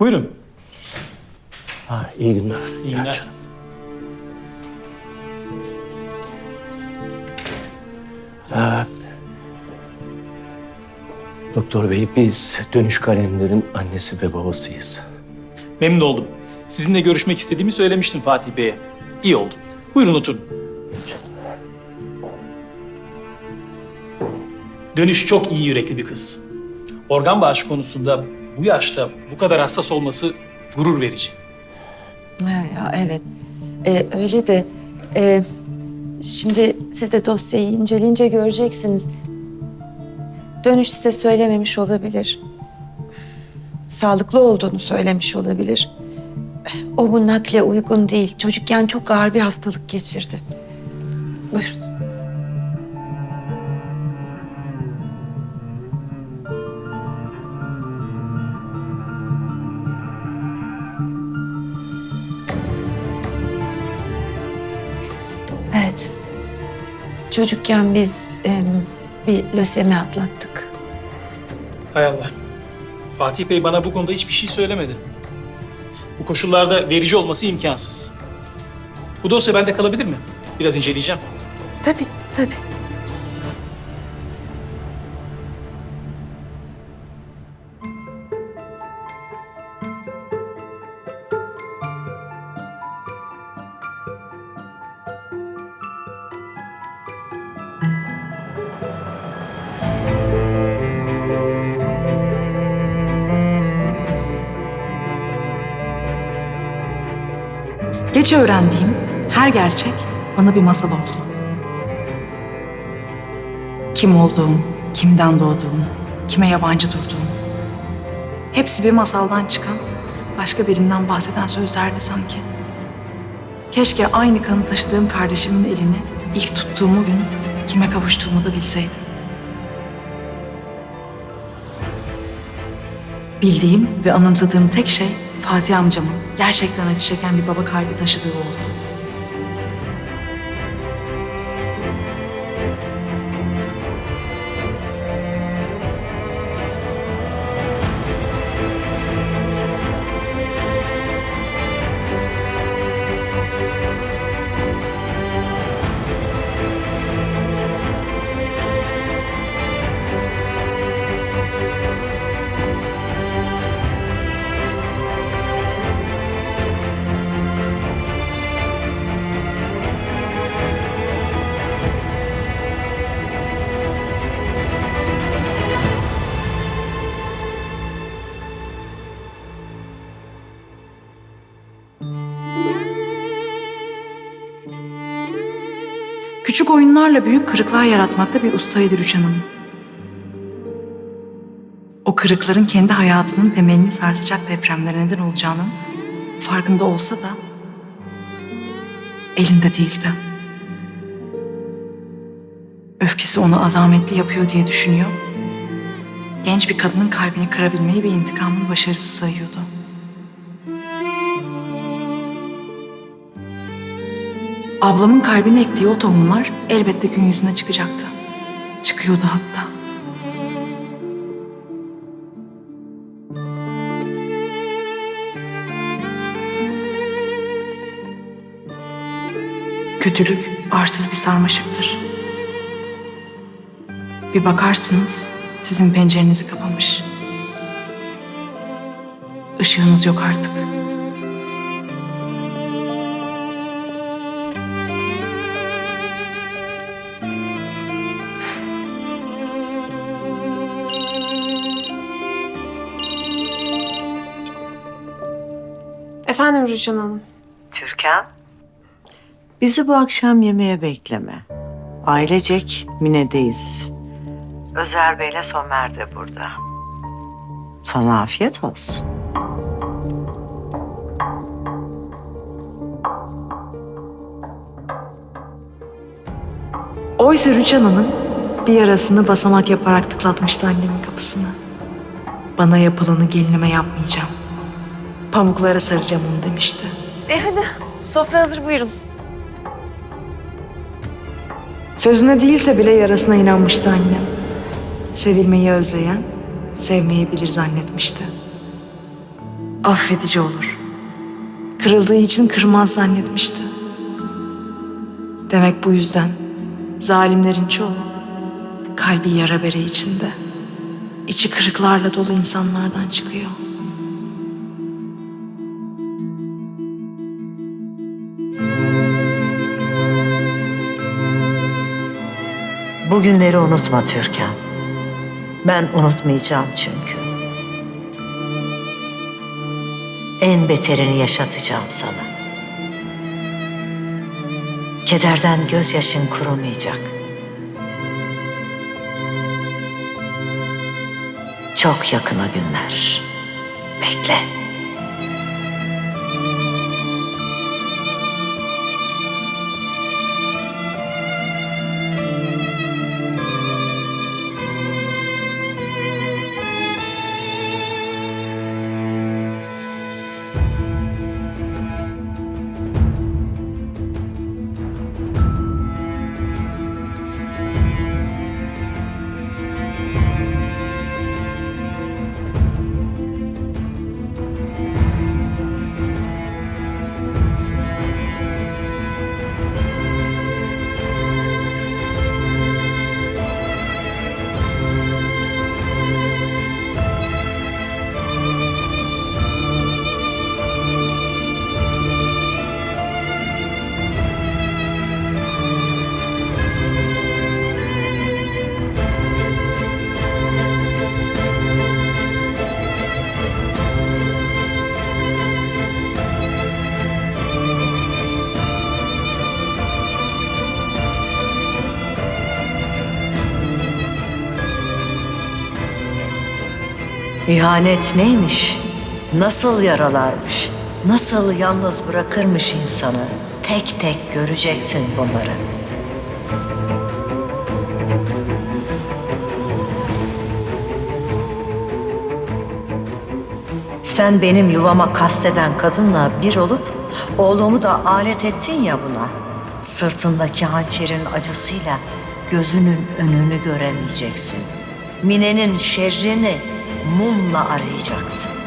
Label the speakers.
Speaker 1: Buyurun.
Speaker 2: Ha, iyi günler.
Speaker 1: İyi günler.
Speaker 2: Doktor bey biz dönüş kalemlerin annesi ve babasıyız.
Speaker 1: Memnun oldum. Sizinle görüşmek istediğimi söylemiştim Fatih Bey'e. İyi oldu. Buyurun oturun. Dönüş çok iyi yürekli bir kız. Organ bağışı konusunda bu yaşta bu kadar hassas olması gurur verici.
Speaker 3: Ya evet. Ee, öyle de e, şimdi siz de dosyayı inceleyince göreceksiniz. Dönüş size söylememiş olabilir. Sağlıklı olduğunu söylemiş olabilir. O bu nakle uygun değil. Çocukken çok ağır bir hastalık geçirdi. Buyurun. Çocukken biz em, bir lösemi atlattık.
Speaker 1: Hay Allah. Fatih Bey bana bu konuda hiçbir şey söylemedi. Bu koşullarda verici olması imkansız. Bu dosya bende kalabilir mi? Biraz inceleyeceğim.
Speaker 3: Tabii, tabii.
Speaker 4: Geç öğrendiğim her gerçek bana bir masal oldu. Kim olduğum, kimden doğduğum, kime yabancı durduğum. Hepsi bir masaldan çıkan, başka birinden bahseden sözlerdi sanki. Keşke aynı kanı taşıdığım kardeşimin elini ilk tuttuğumu gün kime kavuştuğumu da bilseydim. Bildiğim ve anımsadığım tek şey Fatih amcamın gerçekten acı çeken bir baba kalbi taşıdığı oldu. Küçük oyunlarla büyük kırıklar yaratmakta bir ustaydı Rüçhan Hanım. O kırıkların kendi hayatının temelini sarsacak depremlere neden olacağının farkında olsa da elinde değildi. Öfkesi onu azametli yapıyor diye düşünüyor. Genç bir kadının kalbini kırabilmeyi bir intikamın başarısı sayıyordu. Ablamın kalbine ektiği o tohumlar elbette gün yüzüne çıkacaktı. Çıkıyordu hatta. Kötülük arsız bir sarmaşıktır. Bir bakarsınız sizin pencerenizi kapamış. Işığınız yok artık.
Speaker 5: Efendim Rüçhan Hanım.
Speaker 6: Türkan. Bizi bu akşam yemeğe bekleme. Ailecek Mine'deyiz. Özer Bey'le Somer de burada. Sana afiyet olsun.
Speaker 4: Oysa Rüçhan Hanım bir yarasını basamak yaparak tıklatmıştı annemin kapısını. Bana yapılanı gelinime yapmayacağım. Pamuklara saracağım onu demişti.
Speaker 3: E hadi, sofra hazır buyurun.
Speaker 4: Sözüne değilse bile yarasına inanmıştı annem. Sevilmeyi özleyen, sevmeyi bilir zannetmişti. affedici olur. Kırıldığı için kırmaz zannetmişti. Demek bu yüzden zalimlerin çoğu kalbi yara bere içinde, içi kırıklarla dolu insanlardan çıkıyor.
Speaker 6: Bugünleri unutma Türkan. Ben unutmayacağım çünkü. En beterini yaşatacağım sana. Kederden gözyaşın kurumayacak. Çok yakına günler. Bekle. İhanet neymiş? Nasıl yaralarmış? Nasıl yalnız bırakırmış insanı? Tek tek göreceksin bunları. Sen benim yuvama kasteden kadınla bir olup oğlumu da alet ettin ya buna. Sırtındaki hançerin acısıyla gözünün önünü göremeyeceksin. Mine'nin şerrini mumla arayacaksın.